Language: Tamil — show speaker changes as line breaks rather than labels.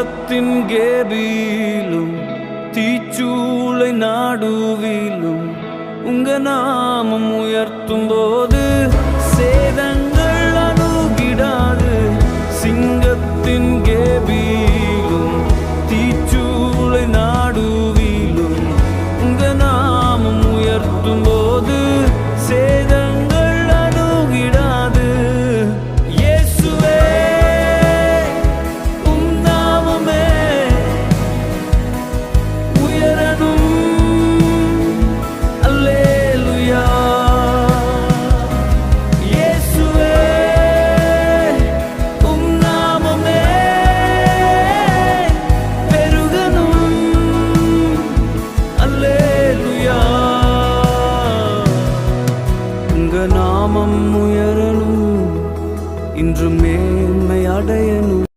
உள்ளத்தின் கேபிலும் தீச்சூளை நாடுவிலும் உங்க நாமம் உயர் உங்க நாமம் உயரணும் இன்று மேன்மை அடையணும்.